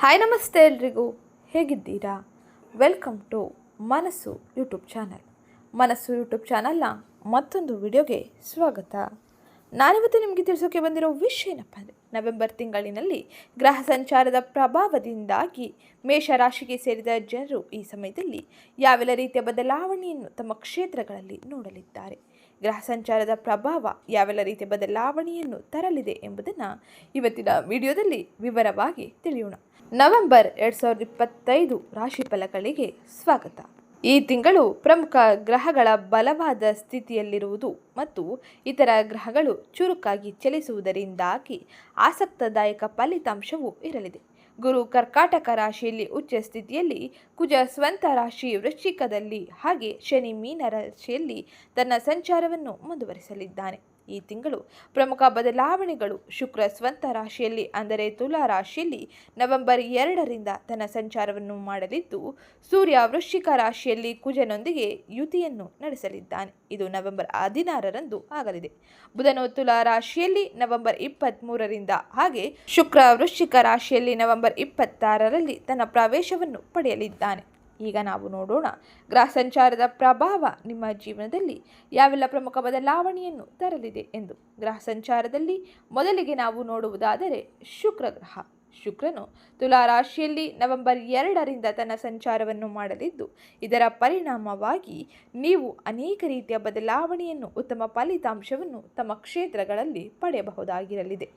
Hi ನಮಸ್ತೆ ಎಲ್ರಿಗೂ. ಹೇಗಿದ್ದೀರಾ? Welcome to Manassu YouTube channel Manassu YouTube ಚಾನಲ್ನ ಮತ್ತೊಂದು ವಿಡಿಯೋಗೆ ಸ್ವಾಗತ. ನಾನಿವತ್ತು ನಿಮಗೆ ತಿಳಿಸೋಕೆ ಬಂದಿರೋ ವಿಷಯ ಏನಪ್ಪ ಅಂದರೆ, ನವೆಂಬರ್ ತಿಂಗಳಿನಲ್ಲಿ ಗ್ರಹ ಸಂಚಾರದ ಪ್ರಭಾವದಿಂದಾಗಿ ಮೇಷರಾಶಿಗೆ ಸೇರಿದ ಜನರು ಈ ಸಮಯದಲ್ಲಿ ಯಾವೆಲ್ಲ ರೀತಿಯ ಬದಲಾವಣೆಯನ್ನು ತಮ್ಮ ಕ್ಷೇತ್ರಗಳಲ್ಲಿ ನೋಡಲಿದ್ದಾರೆ. ಗ್ರಹ ಸಂಚಾರದ ಪ್ರಭಾವ ಯಾವೆಲ್ಲ ರೀತಿಯ ಬದಲಾವಣೆಯನ್ನು ತರಲಿದೆ ಎಂಬುದನ್ನು ಇವತ್ತಿನ ವಿಡಿಯೋದಲ್ಲಿ ವಿವರವಾಗಿ ತಿಳಿಯೋಣ. ನವೆಂಬರ್ ಎರಡು ಸಾವಿರದ ಇಪ್ಪತ್ತೈದು ರಾಶಿ ಫಲಗಳಿಗೆ ಸ್ವಾಗತ. ಈ ತಿಂಗಳು ಪ್ರಮುಖ ಗ್ರಹಗಳ ಬಲವಾದ ಸ್ಥಿತಿಯಲ್ಲಿರುವುದು ಮತ್ತು ಇತರ ಗ್ರಹಗಳು ಚುರುಕಾಗಿ ಚಲಿಸುವುದರಿಂದಾಗಿ ಆಸಕ್ತದಾಯಕ ಫಲಿತಾಂಶವೂ ಇರಲಿದೆ. ಗುರು ಕರ್ಕಾಟಕ ರಾಶಿಯಲ್ಲಿ ಉಚ್ಚ ಸ್ಥಿತಿಯಲ್ಲಿ, ಕುಜ ಸ್ವಂತ ರಾಶಿ ವೃಶ್ಚಿಕದಲ್ಲಿ ಹಾಗೆ ಶನಿ ಮೀನ ರಾಶಿಯಲ್ಲಿ ತನ್ನ ಸಂಚಾರವನ್ನು ಮುಂದುವರಿಸಲಿದ್ದಾನೆ. ಈ ತಿಂಗಳು. ಪ್ರಮುಖ ಬದಲಾವಣೆಗಳು ಶುಕ್ರ ಸ್ವಂತ ರಾಶಿಯಲ್ಲಿ, ಅಂದರೆ ತುಲಾ ರಾಶಿಯಲ್ಲಿ ನವೆಂಬರ್ ಎರಡರಿಂದ ತನ್ನ ಸಂಚಾರವನ್ನು ಮಾಡಲಿದ್ದು, ಸೂರ್ಯ ವೃಶ್ಚಿಕ ರಾಶಿಯಲ್ಲಿ ಕುಜನೊಂದಿಗೆ ಯುತಿಯನ್ನು ನಡೆಸಲಿದ್ದಾನೆ. ಇದು ನವೆಂಬರ್ ಹದಿನಾರರಂದು ಆಗಲಿದೆ. ಬುಧನು ತುಲಾ ರಾಶಿಯಲ್ಲಿ ನವೆಂಬರ್ ಇಪ್ಪತ್ತ್ಮೂರರಿಂದ ಹಾಗೆ ಶುಕ್ರ ವೃಶ್ಚಿಕ ರಾಶಿಯಲ್ಲಿ ನವೆಂಬರ್ ಇಪ್ಪತ್ತಾರರಲ್ಲಿ ತನ್ನ ಪ್ರವೇಶವನ್ನು ಪಡೆಯಲಿದ್ದಾನೆ. ಈಗ ನಾವು ನೋಡೋಣ. ಗ್ರಹ ಸಂಚಾರದ ಪ್ರಭಾವ ನಿಮ್ಮ ಜೀವನದಲ್ಲಿ ಯಾವೆಲ್ಲ ಪ್ರಮುಖ ಬದಲಾವಣೆಯನ್ನು ತರಲಿದೆ ಎಂದು. ಗ್ರಹ ಸಂಚಾರದಲ್ಲಿ ಮೊದಲಿಗೆ ನಾವು ನೋಡುವುದಾದರೆ ಶುಕ್ರ ಗ್ರಹ ಶುಕ್ರನು ತುಲಾ ರಾಶಿಯಲ್ಲಿ ನವೆಂಬರ್ ಎರಡರಿಂದ ತನ್ನ ಸಂಚಾರವನ್ನು ಮಾಡಲಿದ್ದು, ಇದರ ಪರಿಣಾಮವಾಗಿ ನೀವು ಅನೇಕ ರೀತಿಯ ಬದಲಾವಣೆಯನ್ನು, ಉತ್ತಮ ಫಲಿತಾಂಶವನ್ನು ತಮ್ಮ ಕ್ಷೇತ್ರಗಳಲ್ಲಿ ಪಡೆಯಬಹುದಾಗಿರಲಿದೆ.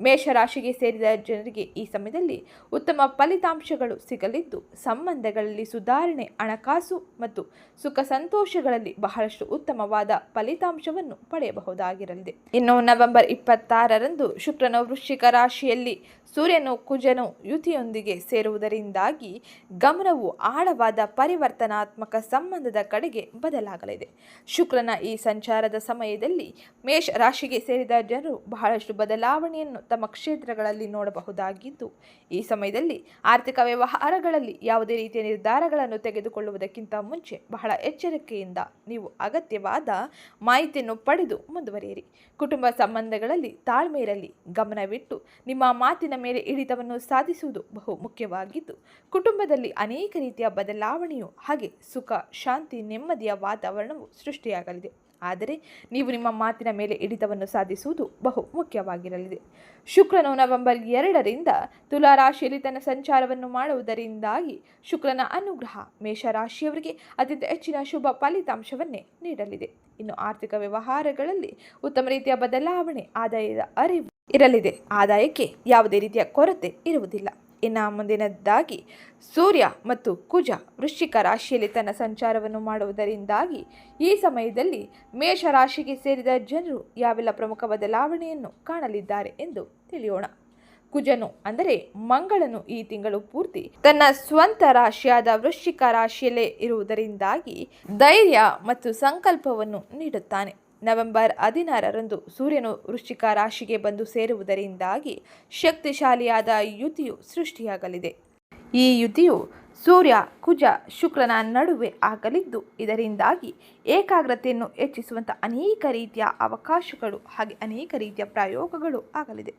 ಮೇಷರಾಶಿಗೆ ಸೇರಿದ ಜನರಿಗೆ ಈ ಸಮಯದಲ್ಲಿ ಉತ್ತಮ ಫಲಿತಾಂಶಗಳು ಸಿಗಲಿದ್ದು, ಸಂಬಂಧಗಳಲ್ಲಿ ಸುಧಾರಣೆ, ಹಣಕಾಸು ಮತ್ತು ಸುಖ ಸಂತೋಷಗಳಲ್ಲಿ ಬಹಳಷ್ಟು ಉತ್ತಮವಾದ ಫಲಿತಾಂಶವನ್ನು ಪಡೆಯಬಹುದಾಗಿರಲಿದೆ. ಇನ್ನು ನವೆಂಬರ್ ಇಪ್ಪತ್ತಾರರಂದು ಶುಕ್ರನು ವೃಶ್ಚಿಕ ರಾಶಿಯಲ್ಲಿ ಸೂರ್ಯನು ಕುಜನು ಯುತಿಯೊಂದಿಗೆ ಸೇರುವುದರಿಂದಾಗಿ ಗಮನವು ಆಳವಾದ ಪರಿವರ್ತನಾತ್ಮಕ ಸಂಬಂಧದ ಕಡೆಗೆ ಬದಲಾಗಲಿದೆ. ಶುಕ್ರನ ಈ ಸಂಚಾರದ ಸಮಯದಲ್ಲಿ ಮೇಷ ರಾಶಿಗೆ ಸೇರಿದ ಜನರು ಬಹಳಷ್ಟು ಬದಲಾವಣೆಯನ್ನು ತಮ್ಮ ಕ್ಷೇತ್ರಗಳಲ್ಲಿ ನೋಡಬಹುದಾಗಿದ್ದು, ಈ ಸಮಯದಲ್ಲಿ ಆರ್ಥಿಕ ವ್ಯವಹಾರಗಳಲ್ಲಿ ಯಾವುದೇ ರೀತಿಯ ನಿರ್ಧಾರಗಳನ್ನು ತೆಗೆದುಕೊಳ್ಳುವುದಕ್ಕಿಂತ ಮುಂಚೆ ಬಹಳ ಎಚ್ಚರಿಕೆಯಿಂದ ನೀವು ಅಗತ್ಯವಾದ ಮಾಹಿತಿಯನ್ನು ಪಡೆದು ಮುಂದುವರಿಯಿರಿ. ಕುಟುಂಬ ಸಂಬಂಧಗಳಲ್ಲಿ ತಾಳ್ಮೆ ಇರಲಿ ಗಮನವಿಟ್ಟು ನಿಮ್ಮ ಮಾತಿನ ಮೇಲೆ ಹಿಡಿತವನ್ನು ಸಾಧಿಸುವುದು ಬಹು ಮುಖ್ಯವಾಗಿದ್ದು, ಕುಟುಂಬದಲ್ಲಿ ಅನೇಕ ರೀತಿಯ ಬದಲಾವಣೆಯು ಹಾಗೆ ಸುಖ, ಶಾಂತಿ, ನೆಮ್ಮದಿಯ ವಾತಾವರಣವು ಸೃಷ್ಟಿಯಾಗಲಿದೆ. ಆದರೆ ನೀವು ನಿಮ್ಮ ಮಾತಿನ ಮೇಲೆ ಹಿಡಿತವನ್ನು ಸಾಧಿಸುವುದು ಬಹು ಮುಖ್ಯವಾಗಿರಲಿದೆ. ಶುಕ್ರನು ನವೆಂಬರ್ ಎರಡರಿಂದ ತುಲಾ ರಾಶಿಯಲ್ಲಿ ತನ್ನ ಸಂಚಾರವನ್ನು ಮಾಡುವುದರಿಂದಾಗಿ ಶುಕ್ರನ ಅನುಗ್ರಹ ಮೇಷರಾಶಿಯವರಿಗೆ ಅತ್ಯಂತ ಹೆಚ್ಚಿನ ಶುಭ ಫಲಿತಾಂಶವನ್ನೇ ನೀಡಲಿದೆ. ಇನ್ನು ಆರ್ಥಿಕ ವ್ಯವಹಾರಗಳಲ್ಲಿ ಉತ್ತಮ ರೀತಿಯ ಬದಲಾವಣೆ ಆದಾಯದ ಅರಿವು ಇರಲಿದೆ. ಆದಾಯಕ್ಕೆ ಯಾವುದೇ ರೀತಿಯ ಕೊರತೆ ಇರುವುದಿಲ್ಲ. ಇನ್ನು ಮುಂದಿನದ್ದಾಗಿ ಸೂರ್ಯ ಮತ್ತು ಕುಜ ವೃಶ್ಚಿಕ ರಾಶಿಯಲ್ಲಿ ತನ್ನ ಸಂಚಾರವನ್ನು ಮಾಡುವುದರಿಂದಾಗಿ ಈ ಸಮಯದಲ್ಲಿ ಮೇಷ ರಾಶಿಗೆ ಸೇರಿದ ಜನರು ಯಾವೆಲ್ಲ ಪ್ರಮುಖ ಬದಲಾವಣೆಯನ್ನು ಕಾಣಲಿದ್ದಾರೆ ಎಂದು ತಿಳಿಯೋಣ. ಕುಜನು ಅಂದರೆ ಮಂಗಳನು ಈ ತಿಂಗಳು ಪೂರ್ತಿ ತನ್ನ ಸ್ವಂತ ರಾಶಿಯಾದ ವೃಶ್ಚಿಕ ರಾಶಿಯಲ್ಲೇ ಇರುವುದರಿಂದಾಗಿ ಧೈರ್ಯ ಮತ್ತು ಸಂಕಲ್ಪವನ್ನು ನೀಡುತ್ತಾನೆ. ನವೆಂಬರ್ ಹದಿನಾರರಂದು ಸೂರ್ಯನು ವೃಶ್ಚಿಕ ರಾಶಿಗೆ ಬಂದು ಸೇರುವುದರಿಂದಾಗಿ ಶಕ್ತಿಶಾಲಿಯಾದ ಯುತಿಯು ಸೃಷ್ಟಿಯಾಗಲಿದೆ. ಈ ಯುತಿಯು ಸೂರ್ಯ, ಕುಜ, ಶುಕ್ರನ ನಡುವೆ ಆಗಲಿದ್ದು, ಇದರಿಂದಾಗಿ ಏಕಾಗ್ರತೆಯನ್ನು ಹೆಚ್ಚಿಸುವಂಥ ಅನೇಕ ರೀತಿಯ ಅವಕಾಶಗಳು ಹಾಗೆ ಅನೇಕ ರೀತಿಯ ಪ್ರಯೋಗಗಳು ಆಗಲಿದೆ.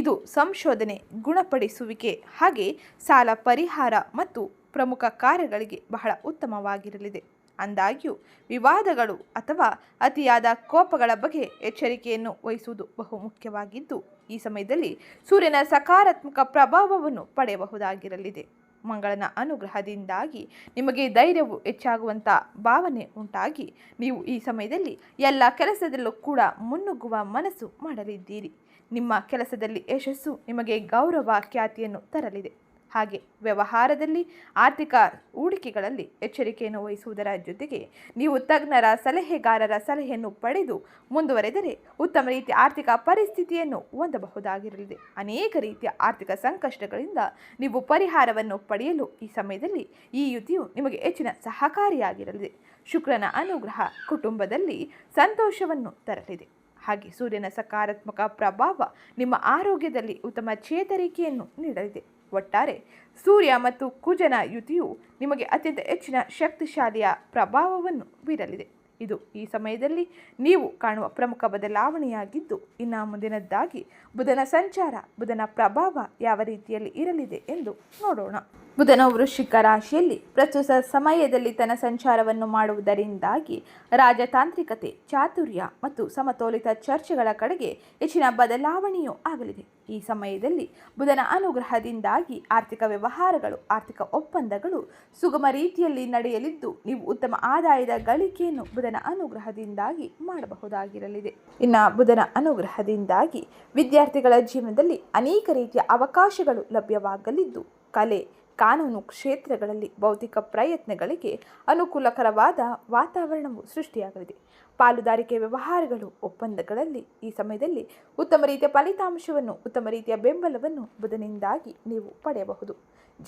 ಇದು ಸಂಶೋಧನೆ ಗುಣಪಡಿಸುವಿಕೆ ಹಾಗೆ ಸಾಲ ಪರಿಹಾರ ಮತ್ತು ಪ್ರಮುಖ ಕಾರ್ಯಗಳಿಗೆ ಬಹಳ ಉತ್ತಮವಾಗಿರಲಿದೆ. ಅಂದಾಗ್ಯೂ ವಿವಾದಗಳು ಅಥವಾ ಅತಿಯಾದ ಕೋಪಗಳ ಬಗ್ಗೆ ಎಚ್ಚರಿಕೆಯನ್ನು ವಹಿಸುವುದು ಬಹು ಮುಖ್ಯವಾಗಿದ್ದು, ಈ ಸಮಯದಲ್ಲಿ ಸೂರ್ಯನ ಸಕಾರಾತ್ಮಕ ಪ್ರಭಾವವನ್ನು ಪಡೆಯಬಹುದಾಗಿರಲಿದೆ. ಮಂಗಳನ ಅನುಗ್ರಹದಿಂದಾಗಿ ನಿಮಗೆ ಧೈರ್ಯವು ಹೆಚ್ಚಾಗುವಂಥ ಭಾವನೆ ಉಂಟಾಗಿ, ನೀವು ಈ ಸಮಯದಲ್ಲಿ ಎಲ್ಲ ಕೆಲಸದಲ್ಲೂ ಕೂಡ ಮುನ್ನುಗ್ಗುವ ಮನಸ್ಸು ಮಾಡಲಿದ್ದೀರಿ. ನಿಮ್ಮ ಕೆಲಸದಲ್ಲಿ ಯಶಸ್ಸು ನಿಮಗೆ ಗೌರವ ಖ್ಯಾತಿಯನ್ನು ತರಲಿದೆ. ಹಾಗೆ ವ್ಯವಹಾರದಲ್ಲಿ, ಆರ್ಥಿಕ ಹೂಡಿಕೆಗಳಲ್ಲಿ ಎಚ್ಚರಿಕೆಯನ್ನು ವಹಿಸುವುದರ ಜೊತೆಗೆ ನೀವು ತಜ್ಞರ ಸಲಹೆಗಾರರ ಸಲಹೆಯನ್ನು ಪಡೆದು ಮುಂದುವರೆದರೆ ಉತ್ತಮ ರೀತಿಯ ಆರ್ಥಿಕ ಪರಿಸ್ಥಿತಿಯನ್ನು ಹೊಂದಬಹುದಾಗಿರಲಿದೆ. ಅನೇಕ ರೀತಿಯ ಆರ್ಥಿಕ ಸಂಕಷ್ಟಗಳಿಂದ ನೀವು ಪರಿಹಾರವನ್ನು ಪಡೆಯಲು ಈ ಸಮಯದಲ್ಲಿ ಈ ಯುತಿಯು ನಿಮಗೆ ಹೆಚ್ಚಿನ ಸಹಕಾರಿಯಾಗಿರಲಿದೆ. ಶುಕ್ರನ ಅನುಗ್ರಹ ಕುಟುಂಬದಲ್ಲಿ ಸಂತೋಷವನ್ನು ತರಲಿದೆ. ಹಾಗೆ ಸೂರ್ಯನ ಸಕಾರಾತ್ಮಕ ಪ್ರಭಾವ ನಿಮ್ಮ ಆರೋಗ್ಯದಲ್ಲಿ ಉತ್ತಮ ಚೇತರಿಕೆಯನ್ನು ನೀಡಲಿದೆ. ಒಟ್ಟಾರೆ ಸೂರ್ಯ ಮತ್ತು ಕುಜನ ಯುತಿಯು ನಿಮಗೆ ಅತ್ಯಂತ ಹೆಚ್ಚಿನ ಶಕ್ತಿಶಾಲಿಯ ಪ್ರಭಾವವನ್ನು ಬೀರಲಿದೆ. ಇದು ಈ ಸಮಯದಲ್ಲಿ ನೀವು ಕಾಣುವ ಪ್ರಮುಖ ಬದಲಾವಣೆಯಾಗಿದ್ದು, ಇನ್ನು ಮುಂದಿನದ್ದಾಗಿ ಬುಧನ ಸಂಚಾರ, ಬುಧನ ಪ್ರಭಾವ ಯಾವ ರೀತಿಯಲ್ಲಿ ಇರಲಿದೆ ಎಂದು ನೋಡೋಣ. ಬುಧನ ವೃಶ್ಚಿಕ ರಾಶಿಯಲ್ಲಿ ಪ್ರಸ್ತುತ ಸಮಯದಲ್ಲಿ ತನ್ನ ಸಂಚಾರವನ್ನು ಮಾಡುವುದರಿಂದಾಗಿ ರಾಜತಾಂತ್ರಿಕತೆ, ಚಾತುರ್ಯ ಮತ್ತು ಸಮತೋಲಿತ ಚರ್ಚೆಗಳ ಕಡೆಗೆ ಹೆಚ್ಚಿನ ಬದಲಾವಣೆಯೂ ಆಗಲಿದೆ. ಈ ಸಮಯದಲ್ಲಿ ಬುಧನ ಅನುಗ್ರಹದಿಂದಾಗಿ ಆರ್ಥಿಕ ವ್ಯವಹಾರಗಳು, ಆರ್ಥಿಕ ಒಪ್ಪಂದಗಳು ಸುಗಮ ರೀತಿಯಲ್ಲಿ ನಡೆಯಲಿದ್ದು, ನೀವು ಉತ್ತಮ ಆದಾಯದ ಗಳಿಕೆಯನ್ನು ಬುಧನ ಅನುಗ್ರಹದಿಂದಾಗಿ ಮಾಡಬಹುದಾಗಿರಲಿದೆ. ಇನ್ನು ಬುಧನ ಅನುಗ್ರಹದಿಂದಾಗಿ ವಿದ್ಯಾರ್ಥಿಗಳ ಜೀವನದಲ್ಲಿ ಅನೇಕ ರೀತಿಯ ಅವಕಾಶಗಳು ಲಭ್ಯವಾಗಲಿದ್ದು, ಕಲೆ ಕಾನೂನು ಕ್ಷೇತ್ರಗಳಲ್ಲಿ ಭೌತಿಕ ಪ್ರಯತ್ನಗಳಿಗೆ ಅನುಕೂಲಕರವಾದ ವಾತಾವರಣವು ಸೃಷ್ಟಿಯಾಗಲಿದೆ. ಪಾಲುದಾರಿಕೆ ವ್ಯವಹಾರಗಳು ಒಪ್ಪಂದಗಳಲ್ಲಿ ಈ ಸಮಯದಲ್ಲಿ ಉತ್ತಮ ರೀತಿಯ ಫಲಿತಾಂಶವನ್ನು, ಉತ್ತಮ ರೀತಿಯ ಬೆಂಬಲವನ್ನು ಬುಧನಿಂದಾಗಿ ನೀವು ಪಡೆಯಬಹುದು.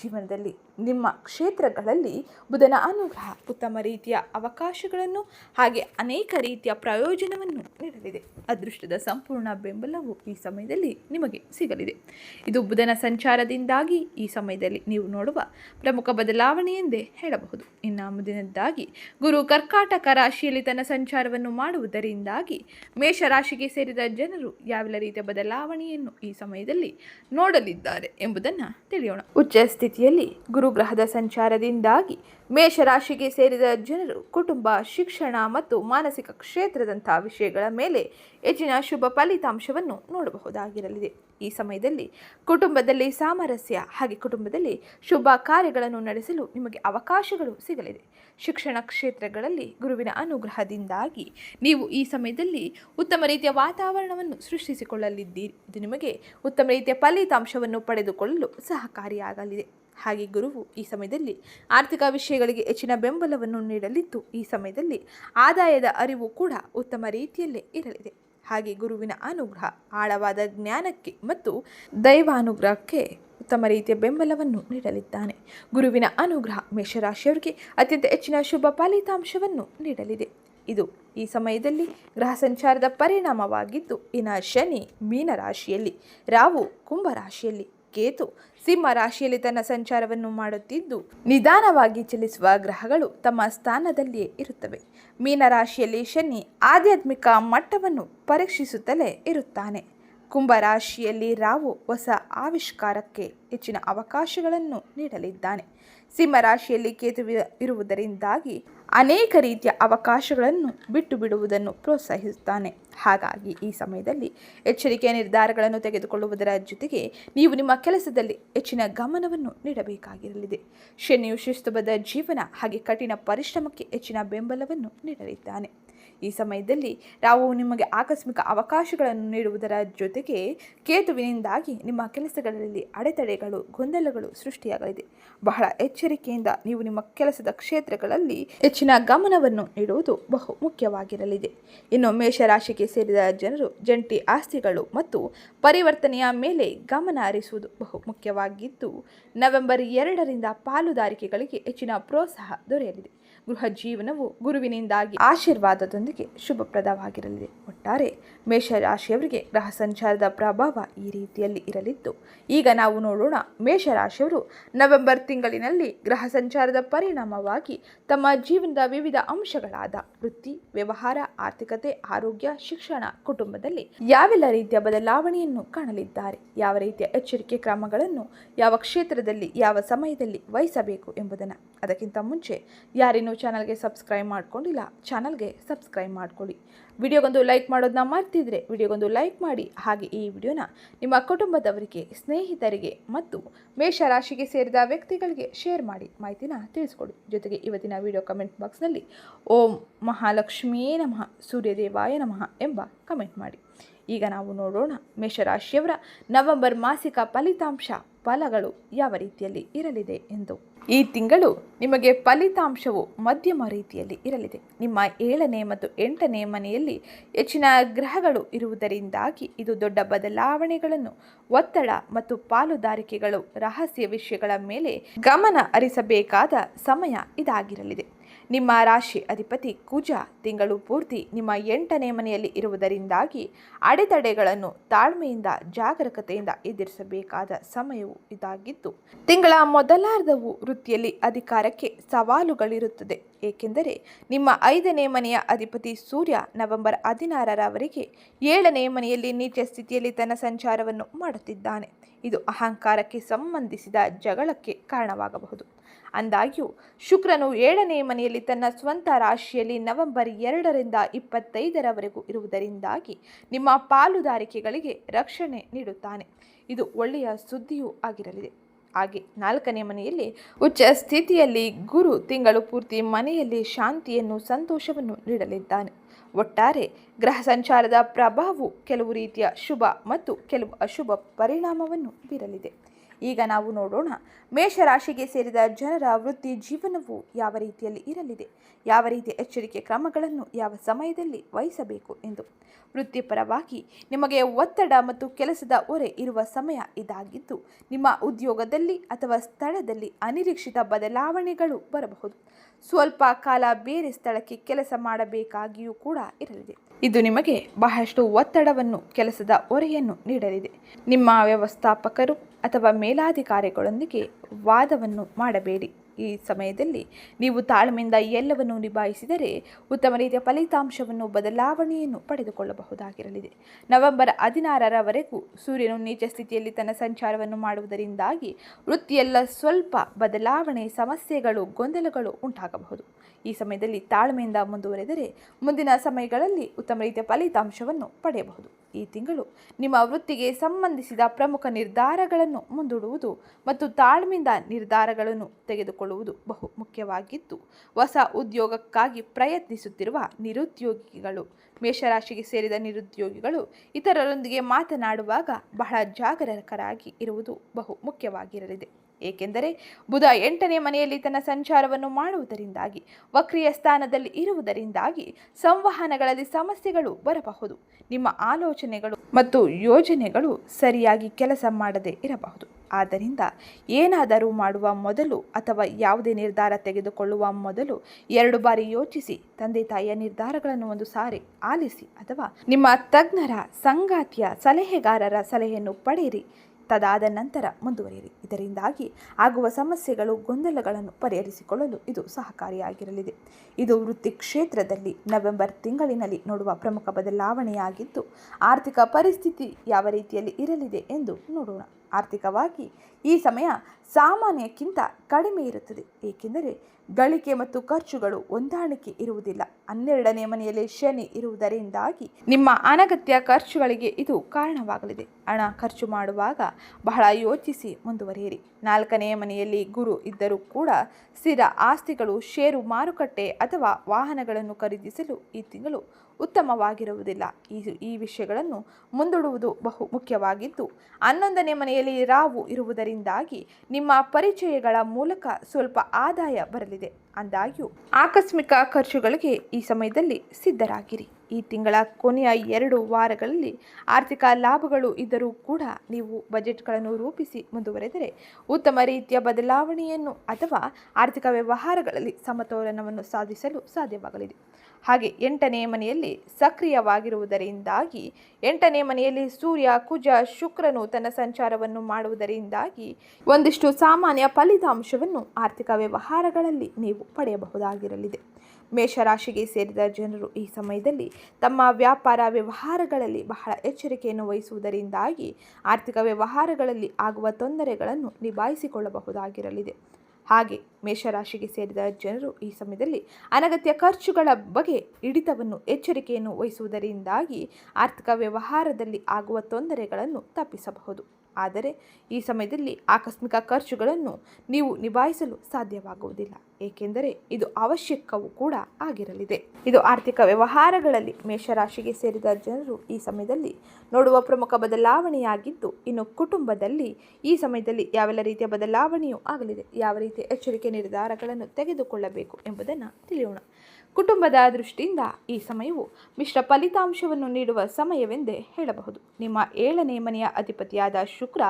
ಜೀವನದಲ್ಲಿ ನಿಮ್ಮ ಕ್ಷೇತ್ರಗಳಲ್ಲಿ ಬುಧನ ಅನುಗ್ರಹ ಉತ್ತಮ ರೀತಿಯ ಅವಕಾಶಗಳನ್ನು ಹಾಗೆ ಅನೇಕ ರೀತಿಯ ಪ್ರಯೋಜನವನ್ನು ನೀಡಲಿದೆ. ಅದೃಷ್ಟದ ಸಂಪೂರ್ಣ ಬೆಂಬಲವು ಈ ಸಮಯದಲ್ಲಿ ನಿಮಗೆ ಸಿಗಲಿದೆ. ಇದು ಬುಧನ ಸಂಚಾರದಿಂದಾಗಿ ಈ ಸಮಯದಲ್ಲಿ ನೀವು ನೋಡುವ ಪ್ರಮುಖ ಬದಲಾವಣೆ ಎಂದೇ ಹೇಳಬಹುದು. ಇನ್ನು ಮುಂದಿನದ್ದಾಗಿ, ಗುರು ಕರ್ಕಾಟಕ ರಾಶಿಯಲ್ಲಿ ತನ್ನ ಸಂಚಾರವನ್ನು ಮಾಡುವುದರಿಂದಾಗಿ ಮೇಷರಾಶಿಗೆ ಸೇರಿದ ಜನರು ಯಾವೆಲ್ಲ ರೀತಿಯ ಬದಲಾವಣೆಯನ್ನು ಈ ಸಮಯದಲ್ಲಿ ನೋಡಲಿದ್ದಾರೆ ಎಂಬುದನ್ನು ತಿಳಿಯೋಣ. ಉಚ್ಚ ಸ್ಥಿತಿಯಲ್ಲಿ ಗುರುಗ್ರಹದ ಸಂಚಾರದಿಂದಾಗಿ ಮೇಷರಾಶಿಗೆ ಸೇರಿದ ಜನರು ಕುಟುಂಬ, ಶಿಕ್ಷಣ ಮತ್ತು ಮಾನಸಿಕ ಕ್ಷೇತ್ರದಂತಹ ವಿಷಯಗಳ ಮೇಲೆ ಹೆಚ್ಚಿನ ಶುಭ ಫಲಿತಾಂಶವನ್ನು ನೋಡಬಹುದಾಗಿರಲಿದೆ. ಈ ಸಮಯದಲ್ಲಿ ಕುಟುಂಬದಲ್ಲಿ ಸಾಮರಸ್ಯ ಹಾಗೆ ಕುಟುಂಬದಲ್ಲಿ ಶುಭ ಕಾರ್ಯಗಳನ್ನು ನಡೆಸಲು ನಿಮಗೆ ಅವಕಾಶಗಳು ಸಿಗಲಿದೆ. ಶಿಕ್ಷಣ ಕ್ಷೇತ್ರಗಳಲ್ಲಿ ಗುರುವಿನ ಅನುಗ್ರಹದಿಂದಾಗಿ ನೀವು ಈ ಸಮಯದಲ್ಲಿ ಉತ್ತಮ ರೀತಿಯ ವಾತಾವರಣವನ್ನು ಸೃಷ್ಟಿಸಿಕೊಳ್ಳಲಿದ್ದೀರಿ. ಇದು ನಿಮಗೆ ಉತ್ತಮ ರೀತಿಯ ಫಲಿತಾಂಶವನ್ನು ಪಡೆದುಕೊಳ್ಳಲು ಸಹಕಾರಿಯಾಗಲಿದೆ. ಹಾಗೆ ಗುರುವು ಈ ಸಮಯದಲ್ಲಿ ಆರ್ಥಿಕ ವಿಷಯಗಳಿಗೆ ಹೆಚ್ಚಿನ ಬೆಂಬಲವನ್ನು ನೀಡಲಿದ್ದು, ಈ ಸಮಯದಲ್ಲಿ ಆದಾಯದ ಅರಿವು ಕೂಡ ಉತ್ತಮ ರೀತಿಯಲ್ಲೇ ಇರಲಿದೆ. ಹಾಗೆ ಗುರುವಿನ ಅನುಗ್ರಹ, ಆಳವಾದ ಜ್ಞಾನಕ್ಕೆ ಮತ್ತು ದೈವಾನುಗ್ರಹಕ್ಕೆ ಉತ್ತಮ ರೀತಿಯ ಬೆಂಬಲವನ್ನು ನೀಡಲಿದ್ದಾನೆ. ಗುರುವಿನ ಅನುಗ್ರಹ ಮೇಷರಾಶಿಯವರಿಗೆ ಅತ್ಯಂತ ಹೆಚ್ಚಿನ ಶುಭ ಫಲಿತಾಂಶವನ್ನು ನೀಡಲಿದೆ. ಇದು ಈ ಸಮಯದಲ್ಲಿ ಗ್ರಹ ಸಂಚಾರದ ಪರಿಣಾಮವಾಗಿದ್ದು, ಇನ್ನು ಶನಿ ಮೀನರಾಶಿಯಲ್ಲಿ ರಾವು ಕುಂಭರಾಶಿಯಲ್ಲಿ. ಕೇತು ಸಿಂಹ ರಾಶಿಯಲ್ಲಿ ತನ್ನ ಸಂಚಾರವನ್ನು ಮಾಡುತ್ತಿದ್ದು, ನಿಧಾನವಾಗಿ ಚಲಿಸುವ ಗ್ರಹಗಳು ತಮ್ಮ ಸ್ಥಾನದಲ್ಲಿಯೇ ಇರುತ್ತವೆ. ಮೀನರಾಶಿಯಲ್ಲಿ ಶನಿ ಆಧ್ಯಾತ್ಮಿಕ ಮಟ್ಟವನ್ನು ಪರೀಕ್ಷಿಸುತ್ತಲೇ ಇರುತ್ತಾನೆ. ಕುಂಭರಾಶಿಯಲ್ಲಿ ರಾವು ಹೊಸ ಆವಿಷ್ಕಾರಕ್ಕೆ ಹೆಚ್ಚಿನ ಅವಕಾಶಗಳನ್ನು ನೀಡಲಿದ್ದಾನೆ. ಸಿಂಹರಾಶಿಯಲ್ಲಿ ಕೇತು ಇರುವುದರಿಂದಾಗಿ ಅನೇಕ ರೀತಿಯ ಅವಕಾಶಗಳನ್ನು ಬಿಟ್ಟು ಬಿಡುವುದನ್ನು ಪ್ರೋತ್ಸಾಹಿಸುತ್ತಾನೆ. ಹಾಗಾಗಿ ಈ ಸಮಯದಲ್ಲಿ ಎಚ್ಚರಿಕೆಯ ನಿರ್ಧಾರಗಳನ್ನು ತೆಗೆದುಕೊಳ್ಳುವುದರ ಜೊತೆಗೆ ನೀವು ನಿಮ್ಮ ಕೆಲಸದಲ್ಲಿ ಹೆಚ್ಚಿನ ಗಮನವನ್ನು ನೀಡಬೇಕಾಗಿರಲಿದೆ. ಶನಿಯು ಶಿಸ್ತುಬದ್ಧ ಜೀವನ ಹಾಗೆ ಕಠಿಣ ಪರಿಶ್ರಮಕ್ಕೆ ಹೆಚ್ಚಿನ ಬೆಂಬಲವನ್ನು ನೀಡಲಿದ್ದಾನೆ. ಈ ಸಮಯದಲ್ಲಿ ನಾವು ನಿಮಗೆ ಆಕಸ್ಮಿಕ ಅವಕಾಶಗಳನ್ನು ನೀಡುವುದರ ಜೊತೆಗೆ ಕೇತುವಿನಿಂದಾಗಿ ನಿಮ್ಮ ಕೆಲಸಗಳಲ್ಲಿ ಅಡೆತಡೆಗಳು, ಗೊಂದಲಗಳು ಸೃಷ್ಟಿಯಾಗಲಿದೆ. ಬಹಳ ಎಚ್ಚರಿಕೆಯಿಂದ ನೀವು ನಿಮ್ಮ ಕೆಲಸದ ಕ್ಷೇತ್ರಗಳಲ್ಲಿ ಹೆಚ್ಚಿನ ಗಮನವನ್ನು ನೀಡುವುದು ಬಹು ಮುಖ್ಯವಾಗಿರಲಿದೆ. ಇನ್ನು ಮೇಷರಾಶಿಗೆ ಸೇರಿದ ಜನರು ಜಂಟಿ ಆಸ್ತಿಗಳು ಮತ್ತು ಪರಿವರ್ತನೆಯ ಮೇಲೆ ಗಮನ ಹರಿಸುವುದು ಬಹು ಮುಖ್ಯವಾಗಿದ್ದು, ನವೆಂಬರ್ ಎರಡರಿಂದ ಪಾಲುದಾರಿಕೆಗಳಿಗೆ ಹೆಚ್ಚಿನ ಪ್ರೋತ್ಸಾಹ ದೊರೆಯಲಿದೆ. ಗೃಹ ಜೀವನವು ಗುರುವಿನಿಂದಾಗಿ ಆಶೀರ್ವಾದದೊಂದಿಗೆ ಶುಭಪ್ರದವಾಗಿರಲಿದೆ ಒಟ್ಟಾರೆ ಮೇಷರಾಶಿಯವರಿಗೆ ಗ್ರಹ ಸಂಚಾರದ ಪ್ರಭಾವ ಈ ರೀತಿಯಲ್ಲಿ ಇರಲಿದ್ದು, ಈಗ ನಾವು ನೋಡೋಣ ಮೇಷರಾಶಿಯವರು ನವೆಂಬರ್ ತಿಂಗಳಿನಲ್ಲಿ ಗ್ರಹ ಸಂಚಾರದ ಪರಿಣಾಮವಾಗಿ ತಮ್ಮ ಜೀವನದ ವಿವಿಧ ಅಂಶಗಳಾದ ವೃತ್ತಿ, ವ್ಯವಹಾರ, ಆರ್ಥಿಕತೆ, ಆರೋಗ್ಯ, ಶಿಕ್ಷಣ, ಕುಟುಂಬದಲ್ಲಿ ಯಾವೆಲ್ಲ ರೀತಿಯ ಬದಲಾವಣೆಯನ್ನು ಕಾಣಲಿದ್ದಾರೆ, ಯಾವ ರೀತಿಯ ಎಚ್ಚರಿಕೆ ಕ್ರಮಗಳನ್ನು ಯಾವ ಕ್ಷೇತ್ರದಲ್ಲಿ, ಯಾವ ಸಮಯದಲ್ಲಿ ವಹಿಸಬೇಕು ಎಂಬುದನ್ನು ಅದಕ್ಕಿಂತ ಮುಂಚೆ ಯಾರಿನ್ನೂ ಚಾನಲ್ಗೆ ಸಬ್ಸ್ಕ್ರೈಬ್ ಮಾಡ್ಕೊಂಡಿಲ್ಲ, ಚಾನಲ್ಗೆ ಸಬ್ಸ್ಕ್ರೈಬ್ ಮಾಡ್ಕೊಳ್ಳಿ. ವಿಡಿಯೋಗೊಂದು ಲೈಕ್ ಮಾಡೋದನ್ನ ಮರ್ತಿದ್ರೆ ವಿಡಿಯೋಗೊಂದು ಲೈಕ್ ಮಾಡಿ. ಹಾಗೆ ಈ ವಿಡಿಯೋನ ನಿಮ್ಮ ಕುಟುಂಬದವರಿಗೆ, ಸ್ನೇಹಿತರಿಗೆ ಮತ್ತು ಮೇಷರಾಶಿಗೆ ಸೇರಿದ ವ್ಯಕ್ತಿಗಳಿಗೆ ಶೇರ್ ಮಾಡಿ. ಮಾಹಿತಿನ ತಿಳಿಸ್ಕೊಡಿ. ಜೊತೆಗೆ ಇವತ್ತಿನ ವಿಡಿಯೋ ಕಮೆಂಟ್ ಬಾಕ್ಸ್ನಲ್ಲಿ ಓಂ ಮಹಾಲಕ್ಷ್ಮೀ ನಮಃ, ಸೂರ್ಯದೇವಾಯ ನಮಃ ಎಂಬ ಕಮೆಂಟ್ ಮಾಡಿ. ಈಗ ನಾವು ನೋಡೋಣ ಮೇಷರಾಶಿಯವರ ನವೆಂಬರ್ ಮಾಸಿಕ ಫಲಿತಾಂಶ. ಫಲಗಳು ಯಾವ ರೀತಿಯಲ್ಲಿ ಇರಲಿದೆ ಎಂದು. ಈ ತಿಂಗಳು ನಿಮಗೆ ಫಲಿತಾಂಶವು ಮಧ್ಯಮ ರೀತಿಯಲ್ಲಿ ಇರಲಿದೆ. ನಿಮ್ಮ ಏಳನೇ ಮತ್ತು ಎಂಟನೇ ಮನೆಯಲ್ಲಿ ಹೆಚ್ಚಿನ ಗ್ರಹಗಳು ಇರುವುದರಿಂದಾಗಿ ಇದು ದೊಡ್ಡ ಬದಲಾವಣೆಗಳನ್ನು, ಒತ್ತಡ ಮತ್ತು ಪಾಲುದಾರಿಕೆಗಳು ರಹಸ್ಯ ವಿಷಯಗಳ ಮೇಲೆ ಗಮನ ಹರಿಸಬೇಕಾದ ಸಮಯ ಇದಾಗಿರಲಿದೆ. ನಿಮ್ಮ ರಾಶಿ ಅಧಿಪತಿ ಕುಜ ತಿಂಗಳು ಪೂರ್ತಿ ನಿಮ್ಮ ಎಂಟನೇ ಮನೆಯಲ್ಲಿ ಇರುವುದರಿಂದಾಗಿ ಅಡೆತಡೆಗಳನ್ನು ತಾಳ್ಮೆಯಿಂದ, ಜಾಗರೂಕತೆಯಿಂದ ಎದುರಿಸಬೇಕಾದ ಸಮಯವು ಇದಾಗಿದ್ದು, ತಿಂಗಳ ಮೊದಲಾರ್ಧವು ವೃತ್ತಿಯಲ್ಲಿ ಅಧಿಕಾರಕ್ಕೆ ಸವಾಲುಗಳಿರುತ್ತದೆ. ಏಕೆಂದರೆ ನಿಮ್ಮ ಐದನೇ ಮನೆಯ ಅಧಿಪತಿ ಸೂರ್ಯ ನವೆಂಬರ್ ಹದಿನಾರರವರೆಗೆ ಏಳನೇ ಮನೆಯಲ್ಲಿ ನೀಚ ಸ್ಥಿತಿಯಲ್ಲಿ ತನ್ನ ಸಂಚಾರವನ್ನು ಮಾಡುತ್ತಿದ್ದಾನೆ. ಇದು ಅಹಂಕಾರಕ್ಕೆ ಸಂಬಂಧಿಸಿದ ಜಗಳಕ್ಕೆ ಕಾರಣವಾಗಬಹುದು. ಅಂದಾಗ್ಯೂ, ಶುಕ್ರನು ಏಳನೇ ಮನೆಯಲ್ಲಿ ತನ್ನ ಸ್ವಂತ ರಾಶಿಯಲ್ಲಿ ನವೆಂಬರ್ ಎರಡರಿಂದ ಇಪ್ಪತ್ತೈದರವರೆಗೂ ಇರುವುದರಿಂದಾಗಿ ನಿಮ್ಮ ಪಾಲುದಾರಿಕೆಗಳಿಗೆ ರಕ್ಷಣೆ ನೀಡುತ್ತಾನೆ. ಇದು ಒಳ್ಳೆಯ ಸುದ್ದಿಯೂ ಆಗಿರಲಿದೆ. ಹಾಗೆ ನಾಲ್ಕನೇ ಮನೆಯಲ್ಲಿ ಉಚ್ಚ ಸ್ಥಿತಿಯಲ್ಲಿ ಗುರು ತಿಂಗಳು ಪೂರ್ತಿ ಮನೆಯಲ್ಲಿ ಶಾಂತಿಯನ್ನು ಸಂತೋಷವನ್ನು ನೀಡಲಿದ್ದಾನೆ. ಒಟ್ಟಾರೆ ಗ್ರಹ ಸಂಚಾರದ ಪ್ರಭಾವವು ಕೆಲವು ರೀತಿಯ ಶುಭ ಮತ್ತು ಕೆಲವು ಅಶುಭ ಪರಿಣಾಮವನ್ನು ಬೀರಲಿದೆ. ಈಗ ನಾವು ನೋಡೋಣ. ಮೇಷರಾಶಿಗೆ ಸೇರಿದ ಜನರ ವೃತ್ತಿ ಜೀವನವು ಯಾವ ರೀತಿಯಲ್ಲಿ ಇರಲಿದೆ? ಯಾವ ರೀತಿಯ ಎಚ್ಚರಿಕೆ ಕ್ರಮಗಳನ್ನು ಯಾವ ಸಮಯದಲ್ಲಿ ವಹಿಸಬೇಕು ಎಂದು? ವೃತ್ತಿಪರವಾಗಿ ನಿಮಗೆ ಒತ್ತಡ ಮತ್ತು ಕೆಲಸದ ಹೊರೆ ಇರುವ ಸಮಯ ಇದಾಗಿದ್ದು, ನಿಮ್ಮ ಉದ್ಯೋಗದಲ್ಲಿ ಅಥವಾ ಸ್ಥಳದಲ್ಲಿ ಅನಿರೀಕ್ಷಿತ ಬದಲಾವಣೆಗಳು ಬರಬಹುದು. ಸ್ವಲ್ಪ ಕಾಲ ಬೇರೆ ಸ್ಥಳಕ್ಕೆ ಕೆಲಸ ಮಾಡಬೇಕಾಗಿಯೂ ಕೂಡ ಇರಲಿದೆ. ಇದು ನಿಮಗೆ ಬಹಳಷ್ಟು ಒತ್ತಡವನ್ನು, ಕೆಲಸದ ಹೊರೆಯನ್ನು ನೀಡಲಿದೆ. ನಿಮ್ಮ ವ್ಯವಸ್ಥಾಪಕರು ಅಥವಾ ಮೇಲಾಧಿಕಾರಿಗಳೊಂದಿಗೆ ವಾದವನ್ನು ಮಾಡಬೇಡಿ. ಈ ಸಮಯದಲ್ಲಿ ನೀವು ತಾಳ್ಮೆಯಿಂದ ಎಲ್ಲವನ್ನು ನಿಭಾಯಿಸಿದರೆ ಉತ್ತಮ ರೀತಿಯ ಫಲಿತಾಂಶವನ್ನು, ಬದಲಾವಣೆಯನ್ನು ಪಡೆದುಕೊಳ್ಳಬಹುದಾಗಿರಲಿದೆ. ನವೆಂಬರ್ ಹದಿನಾರರವರೆಗೂ ಸೂರ್ಯನು ನೀಚ ಸ್ಥಿತಿಯಲ್ಲಿ ತನ್ನ ಸಂಚಾರವನ್ನು ಮಾಡುವುದರಿಂದಾಗಿ ವೃತ್ತಿಯೆಲ್ಲ ಸ್ವಲ್ಪ ಬದಲಾವಣೆ, ಸಮಸ್ಯೆಗಳು, ಗೊಂದಲಗಳು ಉಂಟಾಗಬಹುದು. ಈ ಸಮಯದಲ್ಲಿ ತಾಳ್ಮೆಯಿಂದ ಮುಂದುವರೆದರೆ ಮುಂದಿನ ಸಮಯಗಳಲ್ಲಿ ಉತ್ತಮ ರೀತಿಯ ಫಲಿತಾಂಶವನ್ನು ಪಡೆಯಬಹುದು. ಈ ತಿಂಗಳು ನಿಮ್ಮ ವೃತ್ತಿಗೆ ಸಂಬಂಧಿಸಿದ ಪ್ರಮುಖ ನಿರ್ಧಾರಗಳನ್ನು ಮುಂದೂಡುವುದು ಮತ್ತು ತಾಳ್ಮೆಯಿಂದ ನಿರ್ಧಾರಗಳನ್ನು ತೆಗೆದುಕೊಳ್ಳುವುದು ಬಹು ಮುಖ್ಯವಾಗಿದ್ದು, ಹೊಸ ಉದ್ಯೋಗಕ್ಕಾಗಿ ಪ್ರಯತ್ನಿಸುತ್ತಿರುವ ನಿರುದ್ಯೋಗಿಗಳು, ಮೇಷರಾಶಿಗೆ ಸೇರಿದ ನಿರುದ್ಯೋಗಿಗಳು ಇತರರೊಂದಿಗೆ ಮಾತನಾಡುವಾಗ ಬಹಳ ಜಾಗರೂಕರಾಗಿ ಇರುವುದು ಬಹು ಮುಖ್ಯವಾಗಿರಲಿದೆ. ಏಕೆಂದರೆ ಬುಧ ಎಂಟನೇ ಮನೆಯಲ್ಲಿ ತನ್ನ ಸಂಚಾರವನ್ನು ಮಾಡುವುದರಿಂದಾಗಿ, ವಕ್ರಿಯ ಸ್ಥಾನದಲ್ಲಿ ಇರುವುದರಿಂದಾಗಿ ಸಂವಹನಗಳಲ್ಲಿ ಸಮಸ್ಯೆಗಳು ಬರಬಹುದು. ನಿಮ್ಮ ಆಲೋಚನೆಗಳು ಮತ್ತು ಯೋಜನೆಗಳು ಸರಿಯಾಗಿ ಕೆಲಸ ಮಾಡದೆ ಇರಬಹುದು. ಆದ್ದರಿಂದ ಏನಾದರೂ ಮಾಡುವ ಮೊದಲು ಅಥವಾ ಯಾವುದೇ ನಿರ್ಧಾರ ತೆಗೆದುಕೊಳ್ಳುವ ಮೊದಲು ಎರಡು ಬಾರಿ ಯೋಚಿಸಿ ತಂದೆ ತಾಯಿಯ ನಿರ್ಧಾರಗಳನ್ನು ಒಂದು ಸಾರಿ ಆಲಿಸಿ ಅಥವಾ ನಿಮ್ಮ ತಜ್ಞರ, ಸಂಗಾತಿಯ, ಸಲಹೆಗಾರರ ಸಲಹೆಯನ್ನು ಪಡೆಯಿರಿ. ತದಾದ ನಂತರ ಮುಂದುವರಿಯಿರಿ. ಇದರಿಂದಾಗಿ ಆಗುವ ಸಮಸ್ಯೆಗಳು ಗೊಂದಲಗಳನ್ನು ಪರಿಹರಿಸಿಕೊಳ್ಳಲು ಇದು ಸಹಕಾರಿಯಾಗಿರಲಿದೆ. ಇದು ವೃತ್ತಿ ಕ್ಷೇತ್ರದಲ್ಲಿ ನವೆಂಬರ್ ತಿಂಗಳಿನಲ್ಲಿ ನೋಡುವ ಪ್ರಮುಖ ಬದಲಾವಣೆಯಾಗಿದ್ದು, ಆರ್ಥಿಕ ಪರಿಸ್ಥಿತಿ ಯಾವ ರೀತಿಯಲ್ಲಿ ಇರಲಿದೆ ಎಂದು ನೋಡೋಣ. ಆರ್ಥಿಕವಾಗಿ ಈ ಸಮಯ ಸಾಮಾನ್ಯಕ್ಕಿಂತ ಕಡಿಮೆ ಇರುತ್ತದೆ. ಏಕೆಂದರೆ ಗಳಿಕೆ ಮತ್ತು ಖರ್ಚುಗಳು ಹೊಂದಾಣಿಕೆ ಇರುವುದಿಲ್ಲ. ಹನ್ನೆರಡನೇ ಮನೆಯಲ್ಲಿ ಶನಿ ಇರುವುದರಿಂದಾಗಿ ನಿಮ್ಮ ಅನಗತ್ಯ ಖರ್ಚುಗಳಿಗೆ ಇದು ಕಾರಣವಾಗಲಿದೆ. ಹಣ ಖರ್ಚು ಮಾಡುವಾಗ ಬಹಳ ಯೋಚಿಸಿ ಮುಂದುವರಿಯಿರಿ. ನಾಲ್ಕನೆಯ ಮನೆಯಲ್ಲಿ ಗುರು ಇದ್ದರೂ ಕೂಡ ಸ್ಥಿರ ಆಸ್ತಿಗಳು, ಷೇರು ಮಾರುಕಟ್ಟೆ ಅಥವಾ ವಾಹನಗಳನ್ನು ಖರೀದಿಸಲು ಈ ತಿಂಗಳು ಉತ್ತಮವಾಗಿರುವುದಿಲ್ಲ. ಈ ಈ ವಿಷಯಗಳನ್ನು ಮುಂದೂಡುವುದು ಬಹು ಮುಖ್ಯವಾಗಿದ್ದು, ಹನ್ನೊಂದನೇ ಮನೆಯಲ್ಲಿ ರಾವು ಇರುವುದರಿಂದಾಗಿ ನಿಮ್ಮ ಪರಿಚಯಗಳ ಮೂಲಕ ಸ್ವಲ್ಪ ಆದಾಯ ಬರಲಿದೆ. ಅಂದಾಗ್ಯೂ, ಆಕಸ್ಮಿಕ ಖರ್ಚುಗಳಿಗೆ ಈ ಸಮಯದಲ್ಲಿ ಸಿದ್ಧರಾಗಿರಿ. ಈ ತಿಂಗಳ ಕೊನೆಯ ಎರಡು ವಾರಗಳಲ್ಲಿ ಆರ್ಥಿಕ ಲಾಭಗಳು ಇದ್ದರೂ ಕೂಡ ನೀವು ಬಜೆಟ್ಗಳನ್ನು ರೂಪಿಸಿ ಮುಂದುವರೆದರೆ ಉತ್ತಮ ರೀತಿಯ ಬದಲಾವಣೆಯನ್ನು ಅಥವಾ ಆರ್ಥಿಕ ವ್ಯವಹಾರಗಳಲ್ಲಿ ಸಮತೋಲನವನ್ನು ಸಾಧಿಸಲು ಸಾಧ್ಯವಾಗಲಿದೆ. ಹಾಗೆ ಎಂಟನೇ ಮನೆಯಲ್ಲಿ ಸಕ್ರಿಯವಾಗಿರುವುದರಿಂದಾಗಿ, ಎಂಟನೇ ಮನೆಯಲ್ಲಿ ಸೂರ್ಯ, ಕುಜ, ಶುಕ್ರನು ತನ್ನ ಸಂಚಾರವನ್ನು ಮಾಡುವುದರಿಂದಾಗಿ ಒಂದಿಷ್ಟು ಸಾಮಾನ್ಯ ಫಲಿತಾಂಶವನ್ನು ಆರ್ಥಿಕ ವ್ಯವಹಾರಗಳಲ್ಲಿ ನೀವು ಪಡೆಯಬಹುದಾಗಿರಲಿದೆ. ಮೇಷರಾಶಿಗೆ ಸೇರಿದ ಜನರು ಈ ಸಮಯದಲ್ಲಿ ತಮ್ಮ ವ್ಯಾಪಾರ ವ್ಯವಹಾರಗಳಲ್ಲಿ ಬಹಳ ಎಚ್ಚರಿಕೆಯನ್ನು ವಹಿಸುವುದರಿಂದಾಗಿ ಆರ್ಥಿಕ ವ್ಯವಹಾರಗಳಲ್ಲಿ ಆಗುವ ತೊಂದರೆಗಳನ್ನು ನಿಭಾಯಿಸಿಕೊಳ್ಳಬಹುದಾಗಿರಲಿದೆ. ಹಾಗೆ ಮೇಷರಾಶಿಗೆ ಸೇರಿದ ಜನರು ಈ ಸಮಯದಲ್ಲಿ ಅನಗತ್ಯ ಖರ್ಚುಗಳ ಬಗ್ಗೆ ಹಿಡಿತವನ್ನು ಎಚ್ಚರಿಕೆಯನ್ನು ವಹಿಸುವುದರಿಂದಾಗಿ ಆರ್ಥಿಕ ವ್ಯವಹಾರದಲ್ಲಿ ಆಗುವ ತೊಂದರೆಗಳನ್ನು ತಪ್ಪಿಸಬಹುದು. ಆದರೆ ಈ ಸಮಯದಲ್ಲಿ ಆಕಸ್ಮಿಕ ಖರ್ಚುಗಳನ್ನು ನೀವು ನಿಭಾಯಿಸಲು ಸಾಧ್ಯವಾಗುವುದಿಲ್ಲ, ಏಕೆಂದರೆ ಇದು ಅವಶ್ಯಕವೂ ಕೂಡ ಆಗಿರಲಿದೆ. ಇದು ಆರ್ಥಿಕ ವ್ಯವಹಾರಗಳಲ್ಲಿ ಮೇಷರಾಶಿಗೆ ಸೇರಿದ ಜನರು ಈ ಸಮಯದಲ್ಲಿ ನೋಡುವ ಪ್ರಮುಖ ಬದಲಾವಣೆಯಾಗಿದ್ದು, ಇನ್ನು ಕುಟುಂಬದಲ್ಲಿ ಈ ಸಮಯದಲ್ಲಿ ಯಾವೆಲ್ಲ ರೀತಿಯ ಬದಲಾವಣೆಯೂ ಆಗಲಿದೆ, ಯಾವ ರೀತಿಯ ಎಚ್ಚರಿಕೆ ನಿರ್ಧಾರಗಳನ್ನು ತೆಗೆದುಕೊಳ್ಳಬೇಕು ಎಂಬುದನ್ನು ತಿಳಿಯೋಣ. ಕುಟುಂಬದ ದೃಷ್ಟಿಯಿಂದ ಈ ಸಮಯವು ಮಿಶ್ರ ಫಲಿತಾಂಶವನ್ನು ನೀಡುವ ಸಮಯವೆಂದೇ ಹೇಳಬಹುದು. ನಿಮ್ಮ ಏಳನೇ ಮನೆಯ ಅಧಿಪತಿಯಾದ ಶುಕ್ರ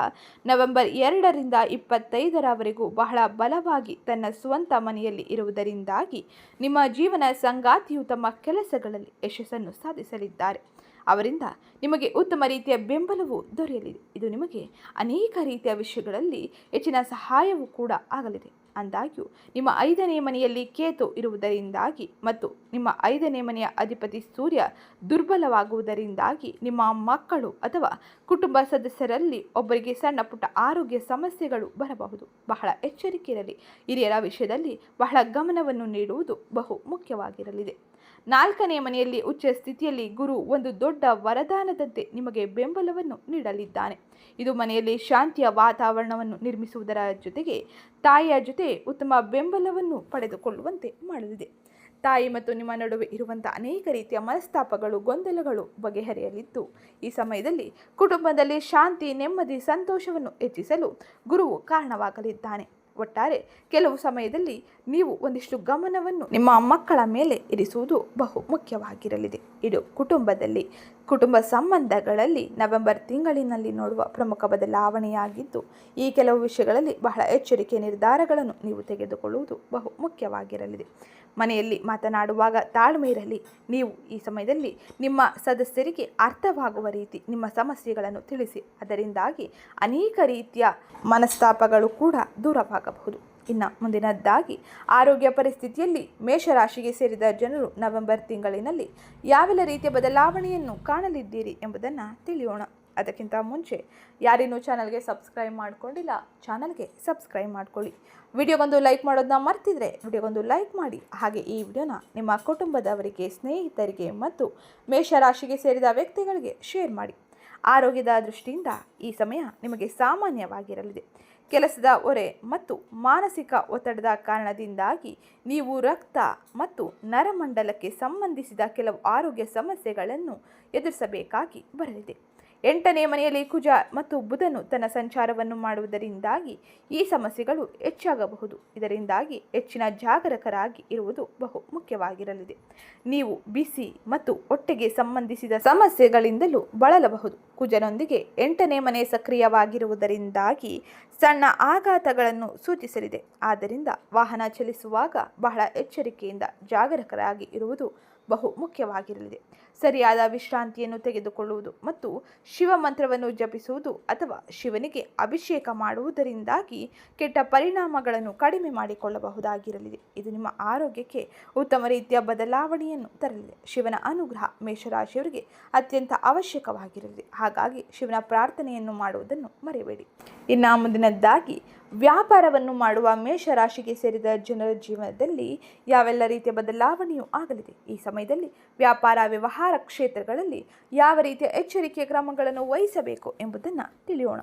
ನವೆಂಬರ್ ಎರಡರಿಂದ ಇಪ್ಪತ್ತೈದರವರೆಗೂ ಬಹಳ ಬಲವಾಗಿ ತನ್ನ ಸ್ವಂತ ಮನೆಯಲ್ಲಿ ಇರುವುದರಿಂದಾಗಿ ನಿಮ್ಮ ಜೀವನ ಸಂಗಾತಿಯು ತಮ್ಮ ಕೆಲಸಗಳಲ್ಲಿ ಯಶಸ್ಸನ್ನು ಸಾಧಿಸಲಿದ್ದಾರೆ. ಅವರಿಂದ ನಿಮಗೆ ಉತ್ತಮ ರೀತಿಯ ಬೆಂಬಲವು ದೊರೆಯಲಿದೆ. ಇದು ನಿಮಗೆ ಅನೇಕ ರೀತಿಯ ವಿಷಯಗಳಲ್ಲಿ ಹೆಚ್ಚಿನ ಸಹಾಯವೂ ಕೂಡ ಆಗಲಿದೆ. ಅಂದಾಗ್ಯೂ, ನಿಮ್ಮ ಐದನೇ ಮನೆಯಲ್ಲಿ ಕೇತು ಇರುವುದರಿಂದಾಗಿ ಮತ್ತು ನಿಮ್ಮ ಐದನೇ ಮನೆಯ ಅಧಿಪತಿ ಸೂರ್ಯ ದುರ್ಬಲವಾಗುವುದರಿಂದಾಗಿ ನಿಮ್ಮ ಮಕ್ಕಳು ಅಥವಾ ಕುಟುಂಬ ಸದಸ್ಯರಲ್ಲಿ ಒಬ್ಬರಿಗೆ ಸಣ್ಣ ಪುಟ್ಟ ಆರೋಗ್ಯ ಸಮಸ್ಯೆಗಳು ಬರಬಹುದು. ಬಹಳ ಎಚ್ಚರಿಕೆ ಇರಲಿ. ಹಿರಿಯರ ವಿಷಯದಲ್ಲಿ ಬಹಳ ಗಮನವನ್ನು ನೀಡುವುದು ಬಹು ಮುಖ್ಯವಾಗಿರಲಿದೆ. ನಾಲ್ಕನೇ ಮನೆಯಲ್ಲಿ ಉಚ್ಚ ಸ್ಥಿತಿಯಲ್ಲಿ ಗುರು ಒಂದು ದೊಡ್ಡ ವರದಾನದಂತೆ ನಿಮಗೆ ಬೆಂಬಲವನ್ನು ನೀಡಲಿದ್ದಾನೆ. ಇದು ಮನೆಯಲ್ಲಿ ಶಾಂತಿಯ ವಾತಾವರಣವನ್ನು ನಿರ್ಮಿಸುವುದರ ಜೊತೆಗೆ ತಾಯಿಯ ಜೊತೆ ಉತ್ತಮ ಬೆಂಬಲವನ್ನು ಪಡೆದುಕೊಳ್ಳುವಂತೆ ಮಾಡಲಿದೆ. ತಾಯಿ ಮತ್ತು ನಿಮ್ಮ ನಡುವೆ ಇರುವಂಥ ಅನೇಕ ರೀತಿಯ ಮನಸ್ತಾಪಗಳು, ಗೊಂದಲಗಳು ಬಗೆಹರಿಯಲಿದ್ದು, ಈ ಸಮಯದಲ್ಲಿ ಕುಟುಂಬದಲ್ಲಿ ಶಾಂತಿ, ನೆಮ್ಮದಿ, ಸಂತೋಷವನ್ನು ಹೆಚ್ಚಿಸಲು ಗುರುವು ಕಾರಣವಾಗಲಿದ್ದಾನೆ. ಒಟ್ಟಾರೆ ಕೆಲವು ಸಮಯದಲ್ಲಿ ನೀವು ಒಂದಿಷ್ಟು ಗಮನವನ್ನು ನಿಮ್ಮ ಮಕ್ಕಳ ಮೇಲೆ ಇರಿಸುವುದು ಬಹು ಮುಖ್ಯವಾಗಿರಲಿದೆ. ಇದು ಕುಟುಂಬದಲ್ಲಿ, ಕುಟುಂಬ ಸಂಬಂಧಗಳಲ್ಲಿ ನವೆಂಬರ್ ತಿಂಗಳಿನಲ್ಲಿ ನೋಡುವ ಪ್ರಮುಖ ಬದಲಾವಣೆಯಾಗಿದ್ದು, ಈ ಕೆಲವು ವಿಷಯಗಳಲ್ಲಿ ಬಹಳ ಎಚ್ಚರಿಕೆ ನಿರ್ಧಾರಗಳನ್ನು ನೀವು ತೆಗೆದುಕೊಳ್ಳುವುದು ಬಹು ಮುಖ್ಯವಾಗಿರಲಿದೆ. ಮನೆಯಲ್ಲಿ ಮಾತನಾಡುವಾಗ ತಾಳ್ಮೆ ಇರಲಿ. ನೀವು ಈ ಸಮಯದಲ್ಲಿ ನಿಮ್ಮ ಸದಸ್ಯರಿಗೆ ಅರ್ಥವಾಗುವ ರೀತಿ ನಿಮ್ಮ ಸಮಸ್ಯೆಗಳನ್ನು ತಿಳಿಸಿ. ಅದರಿಂದಾಗಿ ಅನೇಕ ರೀತಿಯ ಮನಸ್ತಾಪಗಳು ಕೂಡ ದೂರವಾಗಬಹುದು ಇನ್ನು ಮುಂದಿನದ್ದಾಗಿ, ಆರೋಗ್ಯ ಪರಿಸ್ಥಿತಿಯಲ್ಲಿ ಮೇಷರಾಶಿಗೆ ಸೇರಿದ ಜನರು ನವೆಂಬರ್ ತಿಂಗಳಿನಲ್ಲಿ ಯಾವೆಲ್ಲ ರೀತಿಯ ಬದಲಾವಣೆಯನ್ನು ಕಾಣಲಿದ್ದೀರಿ ಎಂಬುದನ್ನು ತಿಳಿಯೋಣ. ಅದಕ್ಕಿಂತ ಮುಂಚೆ ಯಾರೇನೂ ಚಾನಲ್ಗೆ ಸಬ್ಸ್ಕ್ರೈಬ್ ಮಾಡ್ಕೊಂಡಿಲ್ಲ, ಚಾನಲ್ಗೆ ಸಬ್ಸ್ಕ್ರೈಬ್ ಮಾಡ್ಕೊಳ್ಳಿ. ವಿಡಿಯೋಗೊಂದು ಲೈಕ್ ಮಾಡೋದನ್ನ ಮರ್ತಿದ್ರೆ ವಿಡಿಯೋಗೊಂದು ಲೈಕ್ ಮಾಡಿ. ಹಾಗೆ ಈ ವಿಡಿಯೋನ ನಿಮ್ಮ ಕುಟುಂಬದವರಿಗೆ, ಸ್ನೇಹಿತರಿಗೆ ಮತ್ತು ಮೇಷರಾಶಿಗೆ ಸೇರಿದ ವ್ಯಕ್ತಿಗಳಿಗೆ ಶೇರ್ ಮಾಡಿ. ಆರೋಗ್ಯದ ದೃಷ್ಟಿಯಿಂದ ಈ ಸಮಯ ನಿಮಗೆ ಸಾಮಾನ್ಯವಾಗಿರಲಿದೆ. ಕೆಲಸದ ಒರೆ ಮತ್ತು ಮಾನಸಿಕ ಒತ್ತಡದ ಕಾರಣದಿಂದಾಗಿ ನೀವು ರಕ್ತ ಮತ್ತು ನರಮಂಡಲಕ್ಕೆ ಸಂಬಂಧಿಸಿದ ಕೆಲವು ಆರೋಗ್ಯ ಸಮಸ್ಯೆಗಳನ್ನು ಎದುರಿಸಬೇಕಾಗಿ ಬರಲಿದೆ. ಎಂಟನೇ ಮನೆಯಲ್ಲಿ ಕುಜ ಮತ್ತು ಬುಧನು ತನ್ನ ಸಂಚಾರವನ್ನು ಮಾಡುವುದರಿಂದಾಗಿ ಈ ಸಮಸ್ಯೆಗಳು ಹೆಚ್ಚಾಗಬಹುದು. ಇದರಿಂದಾಗಿ ಹೆಚ್ಚಿನ ಜಾಗರಕರಾಗಿ ಇರುವುದು ಬಹು ಮುಖ್ಯವಾಗಿರಲಿದೆ. ನೀವು ಬಿಸಿ ಮತ್ತು ಹೊಟ್ಟೆಗೆ ಸಂಬಂಧಿಸಿದ ಸಮಸ್ಯೆಗಳಿಂದಲೂ ಬಳಲಬಹುದು. ಕುಜನೊಂದಿಗೆ ಎಂಟನೇ ಮನೆ ಸಕ್ರಿಯವಾಗಿರುವುದರಿಂದಾಗಿ ಸಣ್ಣ ಆಘಾತಗಳನ್ನು ಸೂಚಿಸಲಿದೆ. ಆದ್ದರಿಂದ ವಾಹನ ಚಲಿಸುವಾಗ ಬಹಳ ಎಚ್ಚರಿಕೆಯಿಂದ ಜಾಗರಕರಾಗಿ ಇರುವುದು ಬಹು ಮುಖ್ಯವಾಗಿರಲಿದೆ. ಸರಿಯಾದ ವಿಶ್ರಾಂತಿಯನ್ನು ತೆಗೆದುಕೊಳ್ಳುವುದು ಮತ್ತು ಶಿವ ಮಂತ್ರವನ್ನು ಜಪಿಸುವುದು ಅಥವಾ ಶಿವನಿಗೆ ಅಭಿಷೇಕ ಮಾಡುವುದರಿಂದಾಗಿ ಕೆಟ್ಟ ಪರಿಣಾಮಗಳನ್ನು ಕಡಿಮೆ ಮಾಡಿಕೊಳ್ಳಬಹುದಾಗಿರಲಿದೆ. ಇದು ನಿಮ್ಮ ಆರೋಗ್ಯಕ್ಕೆ ಉತ್ತಮ ರೀತಿಯ ಬದಲಾವಣೆಯನ್ನು ತರಲಿದೆ. ಶಿವನ ಅನುಗ್ರಹ ಮೇಷರಾಶಿಯವರಿಗೆ ಅತ್ಯಂತ ಅವಶ್ಯಕವಾಗಿರಲಿದೆ. ಹಾಗಾಗಿ ಶಿವನ ಪ್ರಾರ್ಥನೆಯನ್ನು ಮಾಡುವುದನ್ನು ಮರೆಯಬೇಡಿ. ಇನ್ನು ಮುಂದಿನದ್ದಾಗಿ ವ್ಯಾಪಾರವನ್ನು ಮಾಡುವ ಮೇಷರಾಶಿಗೆ ಸೇರಿದ ಜನರ ಜೀವನದಲ್ಲಿ ಯಾವೆಲ್ಲ ರೀತಿಯ ಬದಲಾವಣೆಯೂ ಆಗಲಿದೆ? ಈ ಸಮಯದಲ್ಲಿ ವ್ಯಾಪಾರ, ವ್ಯವಹಾರ ಕ್ಷೇತ್ರಗಳಲ್ಲಿ ಯಾವ ರೀತಿಯ ಎಚ್ಚರಿಕೆ ಕ್ರಮಗಳನ್ನು ವಹಿಸಬೇಕು ಎಂಬುದನ್ನು ತಿಳಿಯೋಣ.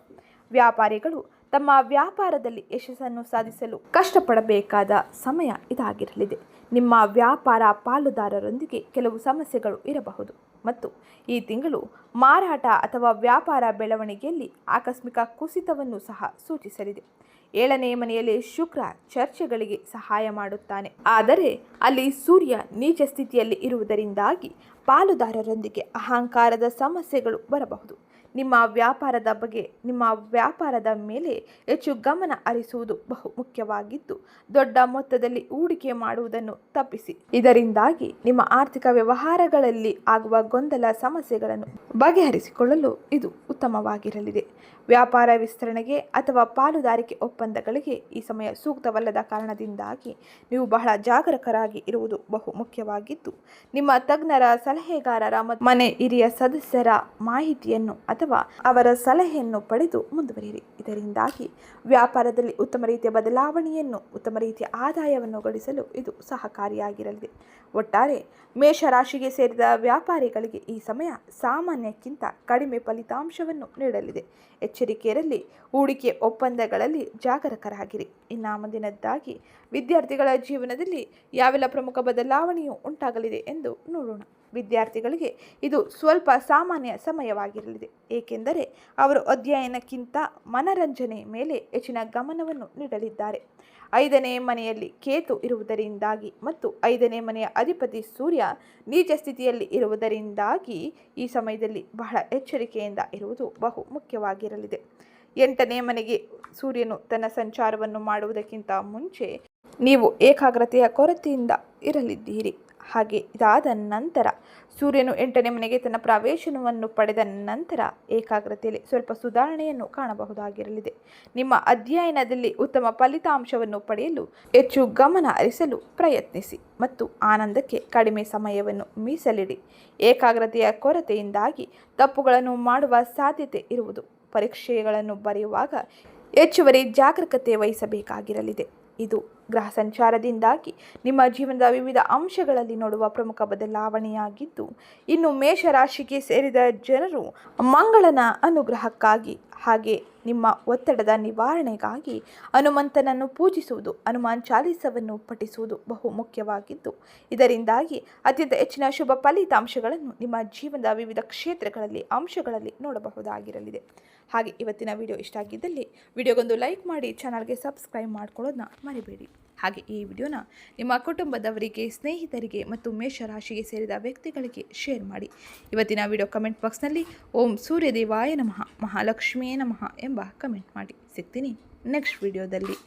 ವ್ಯಾಪಾರಿಗಳು ತಮ್ಮ ವ್ಯಾಪಾರದಲ್ಲಿ ಯಶಸ್ಸನ್ನು ಸಾಧಿಸಲು ಕಷ್ಟಪಡಬೇಕಾದ ಸಮಯ ಇದಾಗಿರಲಿದೆ. ನಿಮ್ಮ ವ್ಯಾಪಾರ ಪಾಲುದಾರರೊಂದಿಗೆ ಕೆಲವು ಸಮಸ್ಯೆಗಳು ಇರಬಹುದು ಮತ್ತು ಈ ತಿಂಗಳು ಮಾರಾಟ ಅಥವಾ ವ್ಯಾಪಾರ ಬೆಳವಣಿಗೆಯಲ್ಲಿ ಆಕಸ್ಮಿಕ ಕುಸಿತವನ್ನು ಸಹ ಸೂಚಿಸಲಿದೆ. ಏಳನೇ ಮನೆಯಲ್ಲಿ ಶುಕ್ರ ಚರ್ಚೆಗಳಿಗೆ ಸಹಾಯ ಮಾಡುತ್ತಾನೆ. ಆದರೆ ಅಲ್ಲಿ ಸೂರ್ಯ ನೀಚ ಸ್ಥಿತಿಯಲ್ಲಿ ಇರುವುದರಿಂದಾಗಿ ಪಾಲುದಾರರೊಂದಿಗೆ ಅಹಂಕಾರದ ಸಮಸ್ಯೆಗಳು ಬರಬಹುದು. ನಿಮ್ಮ ವ್ಯಾಪಾರದ ಬಗ್ಗೆ, ನಿಮ್ಮ ವ್ಯಾಪಾರದ ಮೇಲೆ ಹೆಚ್ಚು ಗಮನ ಹರಿಸುವುದು ಬಹು ಮುಖ್ಯವಾಗಿದ್ದು, ದೊಡ್ಡ ಮೊತ್ತದಲ್ಲಿ ಹೂಡಿಕೆ ಮಾಡುವುದನ್ನು ತಪ್ಪಿಸಿ. ಇದರಿಂದಾಗಿ ನಿಮ್ಮ ಆರ್ಥಿಕ ವ್ಯವಹಾರಗಳಲ್ಲಿ ಆಗುವ ಗೊಂದಲ, ಸಮಸ್ಯೆಗಳನ್ನು ಬಗೆಹರಿಸಿಕೊಳ್ಳಲು ಇದು ಉತ್ತಮವಾಗಿರಲಿದೆ. ವ್ಯಾಪಾರ ವಿಸ್ತರಣೆಗೆ ಅಥವಾ ಪಾಲುದಾರಿಕೆ ಒಪ್ಪಂದಗಳಿಗೆ ಈ ಸಮಯ ಸೂಕ್ತವಲ್ಲದ ಕಾರಣದಿಂದಾಗಿ ನೀವು ಬಹಳ ಜಾಗರೂಕರಾಗಿ ಇರುವುದು ಬಹು ಮುಖ್ಯವಾಗಿದ್ದು, ನಿಮ್ಮ ತಜ್ಞರ ಸಲಹೆಗಾರರ ಮನೆ ಹಿರಿಯ ಸದಸ್ಯರ ಮಾಹಿತಿಯನ್ನು ಅಥವಾ ಅವರ ಸಲಹೆಯನ್ನು ಪಡೆದು ಮುಂದುವರಿಯಿರಿ. ಇದರಿಂದಾಗಿ ವ್ಯಾಪಾರದಲ್ಲಿ ಉತ್ತಮ ರೀತಿಯ ಬದಲಾವಣೆಯನ್ನು, ಉತ್ತಮ ರೀತಿಯ ಆದಾಯವನ್ನು ಗಳಿಸಲು ಇದು ಸಹಕಾರಿಯಾಗಿರಲಿದೆ. ಒಟ್ಟಾರೆ ಮೇಷರಾಶಿಗೆ ಸೇರಿದ ವ್ಯಾಪಾರಿಗಳಿಗೆ ಈ ಸಮಯ ಸಾಮಾನ್ಯಕ್ಕಿಂತ ಕಡಿಮೆ ಫಲಿತಾಂಶವನ್ನು ನೀಡಲಿದೆ. ಎಚ್ಚರಿಕೆಯಲ್ಲಿ ಹೂಡಿಕೆ ಒಪ್ಪಂದಗಳಲ್ಲಿ ಜಾಗರೂಕರಾಗಿರಿ. ಇನ್ನು ಮುಂದಿನದ್ದಾಗಿ ವಿದ್ಯಾರ್ಥಿಗಳ ಜೀವನದಲ್ಲಿ ಯಾವೆಲ್ಲ ಪ್ರಮುಖ ಬದಲಾವಣೆಯು ಉಂಟಾಗಲಿದೆ ಎಂದು ನೋಡೋಣ. ವಿದ್ಯಾರ್ಥಿಗಳಿಗೆ ಇದು ಸ್ವಲ್ಪ ಸಾಮಾನ್ಯ ಸಮಯವಾಗಿರಲಿದೆ. ಏಕೆಂದರೆ ಅವರು ಅಧ್ಯಯನಕ್ಕಿಂತ ಮನರಂಜನೆ ಮೇಲೆ ಹೆಚ್ಚಿನ ಗಮನವನ್ನು ನೀಡಲಿದ್ದಾರೆ. ಐದನೇ ಮನೆಯಲ್ಲಿ ಕೇತು ಇರುವುದರಿಂದಾಗಿ ಮತ್ತು ಐದನೇ ಮನೆಯ ಅಧಿಪತಿ ಸೂರ್ಯ ನೀಚ ಸ್ಥಿತಿಯಲ್ಲಿ ಇರುವುದರಿಂದಾಗಿ ಈ ಸಮಯದಲ್ಲಿ ಬಹಳ ಎಚ್ಚರಿಕೆಯಿಂದ ಇರುವುದು ಬಹು ಮುಖ್ಯವಾಗಿರಲಿದೆ. ಎಂಟನೇ ಮನೆಗೆ ಸೂರ್ಯನು ತನ್ನ ಸಂಚಾರವನ್ನು ಮಾಡುವುದಕ್ಕಿಂತ ಮುಂಚೆ ನೀವು ಏಕಾಗ್ರತೆಯ ಕೊರತೆಯಿಂದ ಇರಲಿದ್ದೀರಿ. ಹಾಗೆ ಇದಾದ ನಂತರ ಸೂರ್ಯನು ಎಂಟನೇ ಮನೆಗೆ ತನ್ನ ಪ್ರವೇಶನವನ್ನು ಪಡೆದ ನಂತರ ಏಕಾಗ್ರತೆಯಲ್ಲಿ ಸ್ವಲ್ಪ ಸುಧಾರಣೆಯನ್ನು ಕಾಣಬಹುದಾಗಿರಲಿದೆ. ನಿಮ್ಮ ಅಧ್ಯಯನದಲ್ಲಿ ಉತ್ತಮ ಫಲಿತಾಂಶವನ್ನು ಪಡೆಯಲು ಹೆಚ್ಚು ಗಮನ ಹರಿಸಲು ಪ್ರಯತ್ನಿಸಿ ಮತ್ತು ಆನಂದಕ್ಕೆ ಕಡಿಮೆ ಸಮಯವನ್ನು ಮೀಸಲಿಡಿ. ಏಕಾಗ್ರತೆಯ ಕೊರತೆಯಿಂದಾಗಿ ತಪ್ಪುಗಳನ್ನು ಮಾಡುವ ಸಾಧ್ಯತೆ ಇರುವುದು. ಪರೀಕ್ಷೆಗಳನ್ನು ಬರೆಯುವಾಗ ಹೆಚ್ಚುವರಿ ಜಾಗರೂಕತೆ ವಹಿಸಬೇಕಾಗಿರಲಿದೆ. ಇದು ಗ್ರಹ ಸಂಚಾರದಿಂದಾಗಿ ನಿಮ್ಮ ಜೀವನದ ವಿವಿಧ ಅಂಶಗಳಲ್ಲಿ ನೋಡುವ ಪ್ರಮುಖ ಬದಲಾವಣೆಯಾಗಿದ್ದು, ಇನ್ನು ಮೇಷರಾಶಿಗೆ ಸೇರಿದ ಜನರು ಮಂಗಳನ ಅನುಗ್ರಹಕ್ಕಾಗಿ ಹಾಗೆ ನಿಮ್ಮ ಒತ್ತಡದ ನಿವಾರಣೆಗಾಗಿ ಹನುಮಂತನನ್ನು ಪೂಜಿಸುವುದು, ಹನುಮಾನ್ ಚಾಲೀಸವನ್ನು ಪಠಿಸುವುದು ಬಹು ಮುಖ್ಯವಾಗಿದ್ದು, ಇದರಿಂದಾಗಿ ಅತ್ಯಂತ ಹೆಚ್ಚಿನ ಶುಭ ಫಲಿತಾಂಶಗಳನ್ನು ನಿಮ್ಮ ಜೀವನದ ವಿವಿಧ ಕ್ಷೇತ್ರಗಳಲ್ಲಿ, ಅಂಶಗಳಲ್ಲಿ ನೋಡಬಹುದಾಗಿರಲಿದೆ. ಹಾಗೆ ಇವತ್ತಿನ ವಿಡಿಯೋ ಇಷ್ಟ ಆಗಿದ್ದಲ್ಲಿ, ವಿಡಿಯೋಗೊಂದು ಲೈಕ್ ಮಾಡಿ, ಚಾನಲ್ಗೆ ಸಬ್ಸ್ಕ್ರೈಬ್ ಮಾಡ್ಕೊಳ್ಳೋದನ್ನ ಮರಿಬೇಡಿ. ಹಾಗೆ ಈ ವಿಡಿಯೋನ ನಿಮ್ಮ ಕುಟುಂಬದವರಿಗೆ, ಸ್ನೇಹಿತರಿಗೆ ಮತ್ತು ಮೇಷರಾಶಿಗೆ ಸೇರಿದ ವ್ಯಕ್ತಿಗಳಿಗೆ ಶೇರ್ ಮಾಡಿ. ಇವತ್ತಿನ ವಿಡಿಯೋ ಕಮೆಂಟ್ ಬಾಕ್ಸ್ನಲ್ಲಿ ಓಂ ಸೂರ್ಯದೇವಾಯ ನಮಃ, ಮಹಾಲಕ್ಷ್ಮಿಯೇ ನಮಃ ಎಂಬ ಕಮೆಂಟ್ ಮಾಡಿ. ಸಿಗ್ತೀನಿ ನೆಕ್ಸ್ಟ್ ವಿಡಿಯೋದಲ್ಲಿ.